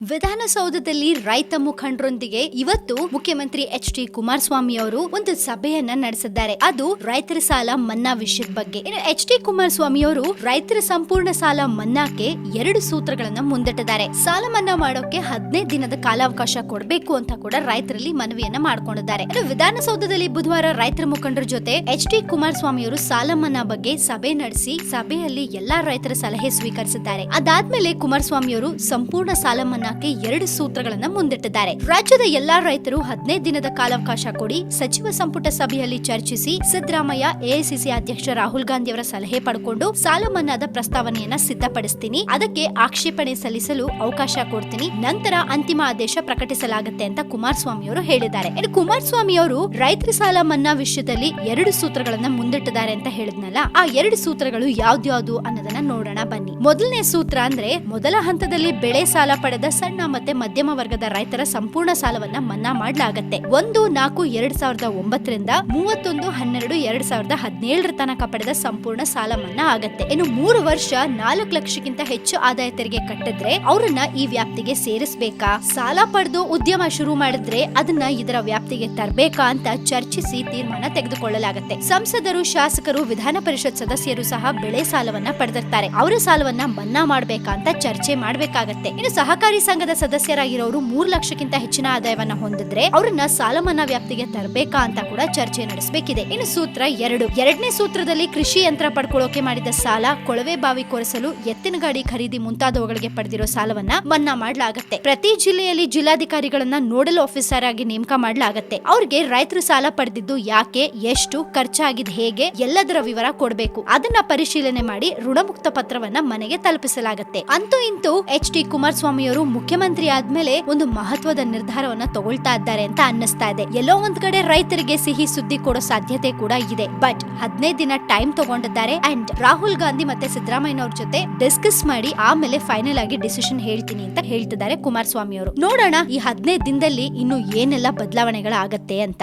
ವಿಧಾನಸೌಧದಲ್ಲಿ ರೈತ ಮುಖಂಡರೊಂದಿಗೆ ಇವತ್ತು ಮುಖ್ಯಮಂತ್ರಿ ಎಚ್ ಡಿ ಕುಮಾರಸ್ವಾಮಿ ಅವರು ಒಂದು ಸಭೆಯನ್ನ ನಡೆಸಿದ್ದಾರೆ. ಅದು ರೈತರ ಸಾಲ ಮನ್ನಾ ವಿಷಯದ ಬಗ್ಗೆ. ಇನ್ನು ಎಚ್ ಡಿ ಕುಮಾರಸ್ವಾಮಿ ಅವರು ರೈತರ ಸಂಪೂರ್ಣ ಸಾಲ ಮನ್ನಾಕ್ಕೆ ಎರಡು ಸೂತ್ರಗಳನ್ನ ಮುಂದಿಟ್ಟಿದ್ದಾರೆ. ಸಾಲ ಮನ್ನಾ ಮಾಡೋಕೆ ಹದಿನೈದು ದಿನದ ಕಾಲಾವಕಾಶ ಕೊಡಬೇಕು ಅಂತ ಕೂಡ ರೈತರಲ್ಲಿ ಮನವಿಯನ್ನ ಮಾಡಿಕೊಂಡಿದ್ದಾರೆ. ಇನ್ನು ವಿಧಾನಸೌಧದಲ್ಲಿ ಬುಧವಾರ ರೈತರ ಮುಖಂಡರ ಜೊತೆ ಎಚ್ ಡಿ ಕುಮಾರಸ್ವಾಮಿ ಅವರು ಸಾಲ ಮನ್ನಾ ಬಗ್ಗೆ ಸಭೆ ನಡೆಸಿ ಸಭೆಯಲ್ಲಿ ಎಲ್ಲಾ ರೈತರ ಸಲಹೆ ಸ್ವೀಕರಿಸಿದ್ದಾರೆ. ಅದಾದ್ಮೇಲೆ ಕುಮಾರಸ್ವಾಮಿ ಅವರು ಸಂಪೂರ್ಣ ಸಾಲ ಮನ್ನಾಕ್ಕೆ ಎರಡು ಸೂತ್ರಗಳನ್ನ ಮುಂದಿಟ್ಟಿದ್ದಾರೆ. ರಾಜ್ಯದ ಎಲ್ಲಾ ರೈತರು ಹದಿನೈದು ದಿನದ ಕಾಲಾವಕಾಶ ಕೊಡಿ ಸಚಿವ ಸಂಪುಟ ಸಭೆಯಲ್ಲಿ ಚರ್ಚಿಸಿ ಸಿದ್ದರಾಮಯ್ಯ ಎಐಸಿಸಿ ಅಧ್ಯಕ್ಷ ರಾಹುಲ್ ಗಾಂಧಿ ಅವರ ಸಲಹೆ ಪಡ್ಕೊಂಡು ಸಾಲ ಮನ್ನಾದ ಪ್ರಸ್ತಾವನೆಯನ್ನ ಸಿದ್ಧಪಡಿಸ್ತೀನಿ. ಅದಕ್ಕೆ ಆಕ್ಷೇಪಣೆ ಸಲ್ಲಿಸಲು ಅವಕಾಶ ಕೊಡ್ತೀನಿ. ನಂತರ ಅಂತಿಮ ಆದೇಶ ಪ್ರಕಟಿಸಲಾಗುತ್ತೆ ಅಂತ ಕುಮಾರಸ್ವಾಮಿ ಅವರು ಹೇಳಿದ್ದಾರೆ. ಇನ್ನು ಕುಮಾರಸ್ವಾಮಿ ಅವರು ರೈತರ ಸಾಲ ಮನ್ನಾ ವಿಷಯದಲ್ಲಿ ಎರಡು ಸೂತ್ರಗಳನ್ನ ಮುಂದಿಟ್ಟಿದ್ದಾರೆ ಅಂತ ಹೇಳಿದ್ನಲ್ಲ, ಆ ಎರಡು ಸೂತ್ರಗಳು ಯಾವ್ದ್ಯಾವ್ದು ಅನ್ನೋದನ್ನ ನೋಡೋಣ ಬನ್ನಿ. ಮೊದಲನೇ ಸೂತ್ರ ಅಂದ್ರೆ ಮೊದಲ ಹಂತದಲ್ಲಿ ಬೆಳೆ ಸಾಲ ಪಡೆದ ಸಣ್ಣ ಮತ್ತೆ ಮಧ್ಯಮ ವರ್ಗದ ರೈತರ ಸಂಪೂರ್ಣ ಸಾಲವನ್ನ ಮನ್ನಾ ಮಾಡಲಾಗತ್ತೆ. ಒಂದು, ನಾಲ್ಕು, ಎರಡ್ ಸಾವಿರದ ಒಂಬತ್ತರಿಂದ ಮೂವತ್ತೊಂದು, ಹನ್ನೆರಡು, ಎರಡ್ ಸಾವಿರದ ಹದಿನೇಳರ ತನಕ ಪಡೆದ ಸಂಪೂರ್ಣ ಸಾಲ ಮನ್ನಾ ಆಗತ್ತೆ. ಇನ್ನು ಮೂರು ವರ್ಷ ನಾಲ್ಕು ಲಕ್ಷಕ್ಕಿಂತ ಹೆಚ್ಚು ಆದಾಯ ತೆರಿಗೆ ಕಟ್ಟಿದ್ರೆ ಅವರನ್ನ ಈ ವ್ಯಾಪ್ತಿಗೆ ಸೇರಿಸಬೇಕಾ? ಸಾಲ ಪಡೆದು ಉದ್ಯಮ ಶುರು ಮಾಡಿದ್ರೆ ಅದನ್ನ ಇದರ ವ್ಯಾಪ್ತಿಗೆ ತರಬೇಕಾ ಅಂತ ಚರ್ಚಿಸಿ ತೀರ್ಮಾನ ತೆಗೆದುಕೊಳ್ಳಲಾಗತ್ತೆ. ಸಂಸದರು, ಶಾಸಕರು, ವಿಧಾನ ಪರಿಷತ್ ಸದಸ್ಯರು ಸಹ ಬೆಳೆ ಸಾಲವನ್ನ ಪಡೆದಿರ್ತಾರೆ. ಅವರ ಸಾಲವನ್ನ ಮನ್ನಾ ಮಾಡ್ಬೇಕಾ ಅಂತ ಚರ್ಚೆ ಮಾಡ್ಬೇಕಾಗತ್ತೆ. ಇನ್ನು ಸಹಕಾರಿ ಸಂಘದ ಸದಸ್ಯರಾಗಿರೋರು ಮೂರು ಲಕ್ಷಕ್ಕಿಂತ ಹೆಚ್ಚಿನ ಆದಾಯವನ್ನ ಹೊಂದಿದ್ರೆ ಅವರನ್ನ ಸಾಲ ಮನ್ನಾ ವ್ಯಾಪ್ತಿಗೆ ತರಬೇಕಾ ಅಂತ ಕೂಡ ಚರ್ಚೆ ನಡೆಸಬೇಕಿದೆ. ಇನ್ನು ಸೂತ್ರ ಎರಡು. ಎರಡನೇ ಸೂತ್ರದಲ್ಲಿ ಕೃಷಿ ಯಂತ್ರ ಪಡ್ಕೊಳ್ಳೋಕೆ ಮಾಡಿದ ಸಾಲ ಕೊಳವೆ ಬಾವಿ ಕೊರೆಸಲು ಎತ್ತಿನ ಗಾಡಿ ಖರೀದಿ ಮುಂತಾದವುಗಳಿಗೆ ಪಡೆದಿರೋ ಸಾಲವನ್ನ ಮನ್ನಾ ಮಾಡಲಾಗುತ್ತೆ. ಪ್ರತಿ ಜಿಲ್ಲೆಯಲ್ಲಿ ಜಿಲ್ಲಾಧಿಕಾರಿಗಳನ್ನ ನೋಡಲ್ ಆಫೀಸರ್ ಆಗಿ ನೇಮಕ ಮಾಡಲಾಗತ್ತೆ. ಅವ್ರಿಗೆ ರೈತರು ಸಾಲ ಪಡೆದಿದ್ದು ಯಾಕೆ, ಎಷ್ಟು, ಖರ್ಚಾಗಿದ್ ಹೇಗೆ, ಎಲ್ಲದರ ವಿವರ ಕೊಡಬೇಕು. ಅದನ್ನ ಪರಿಶೀಲನೆ ಮಾಡಿ ಋಣಮುಕ್ತ ಪತ್ರವನ್ನ ಮನೆಗೆ ತಲುಪಿಸಲಾಗುತ್ತೆ. ಅಂತೂ ಇಂತೂ ಎಚ್ ಡಿ ಕುಮಾರಸ್ವಾಮಿ ಅವರು ಮುಖ್ಯಮಂತ್ರಿ ಆದ್ಮೇಲೆ ಒಂದು ಮಹತ್ವದ ನಿರ್ಧಾರವನ್ನ ತಗೊಳ್ತಾ ಇದ್ದಾರೆ ಅಂತ ಅನ್ನಿಸ್ತಾ ಇದೆ. ಎಲ್ಲೋ ಒಂದ್ ಕಡೆ ರೈತರಿಗೆ ಸಿಹಿ ಸುದ್ದಿ ಕೊಡೋ ಸಾಧ್ಯತೆ ಕೂಡ ಇದೆ. ಬಟ್ ಹದಿನೈದು ದಿನ ಟೈಮ್ ತಗೊಂಡಿದ್ದಾರೆ ಅಂಡ್ ರಾಹುಲ್ ಗಾಂಧಿ ಮತ್ತೆ ಸಿದ್ದರಾಮಯ್ಯ ಅವ್ರ ಜೊತೆ ಡಿಸ್ಕಸ್ ಮಾಡಿ ಆಮೇಲೆ ಫೈನಲ್ ಆಗಿ ಡಿಸಿಷನ್ ಹೇಳ್ತೀನಿ ಅಂತ ಹೇಳ್ತಿದ್ದಾರೆ ಕುಮಾರಸ್ವಾಮಿ ಅವರು. ನೋಡೋಣ ಈ ಹದಿನೈದು ದಿನದಲ್ಲಿ ಇನ್ನು ಏನೆಲ್ಲ ಬದಲಾವಣೆಗಳಾಗತ್ತೆ ಅಂತ.